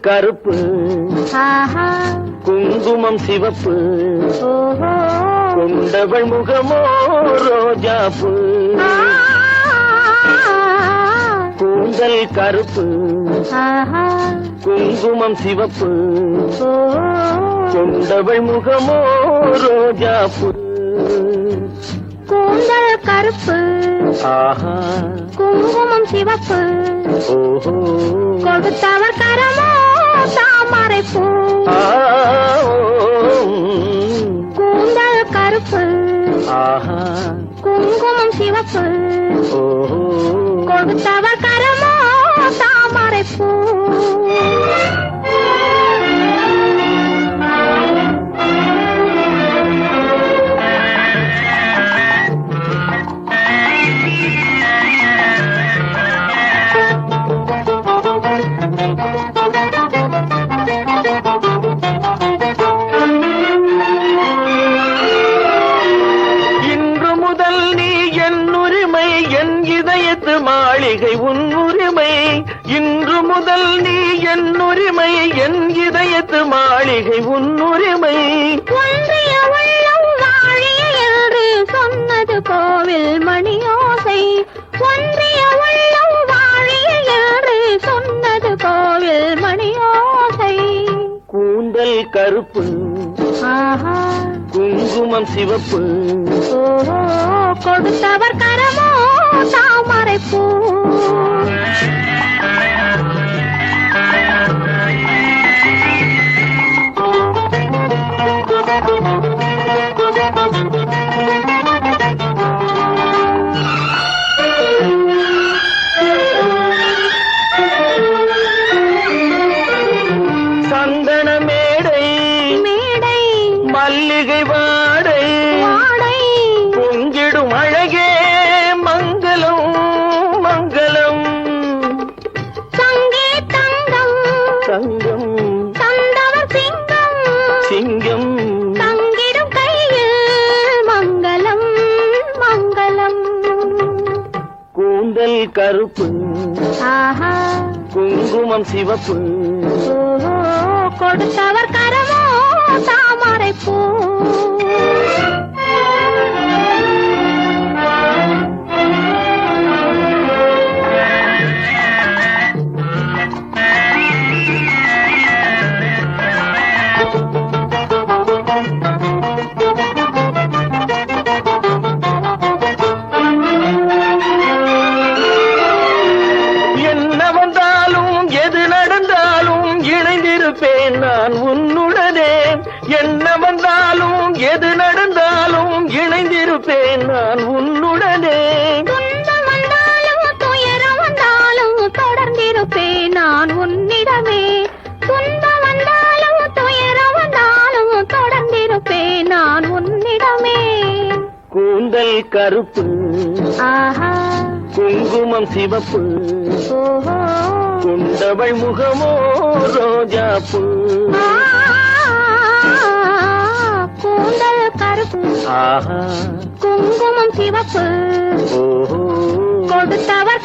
கருப்பு ஆஹா. குங்குமம் சிவப்பு கொண்டவள் முகமோ ரோஜாப்பு. கூந்தல் கருப்பு குங்குமம் சிவப்பு கொண்டவள் முகமோ ரோஜாப்பு. கூந்தல் கருப்பு. ஆஹா. குங்குமம் சிவப்பு. ஓஹோ. கொடுத்தவர் கரமோ தாமரை பூ. கூந்தல் கருப்பு. குங்குமம் சிவப்பு. கொடுத்தவர் கரமோ. இதயத்து மாளிகை உன் உரிமை. இன்று முதல் நீ என் உரிமை. என் இதயத்து மாளிகை உன் உரிமை. சொன்னது கோவில் மணியோசை. ஒன்றிய உள்ளம் வாழிய என்று சொன்னது கோவில் மணியோசை. கூந்தல் கருப்பு. குங்குமம் சிவப்பு. கொடுத்தவர் கரமோ? தாமரை தங்கம் தந்தவர் சிங்கம். சிங்கம். தங்கிடும் கையில் மங்களம் மங்களம். கூந்தல் கருப்பு. ஆஹா. குங்குமம் சிவப்பு. கொடுத்தவர் கரமோ தாமரை பூ நான் உன்னுடனே. என்ன வந்தாலும் எது நடந்தாலும் இணைந்திருப்பேன் நான் உன்னுடனே. தொடர்ந்திருப்பேன் நான் உன்னிடமே. துன்பம் வந்தாலும் துயரம் வந்தாலும் தொடர்ந்திருப்பேன் நான் உன்னிடமே. கூந்தல் கருப்பு. ஆஹா. குங்குமம் சிவப்பு. கொண்டவள் முகமோ ரோஜாப்பு ஆ, கூந்தல் கருப்பு குங்குமம் சிவப்பு. கொடுத்தவர்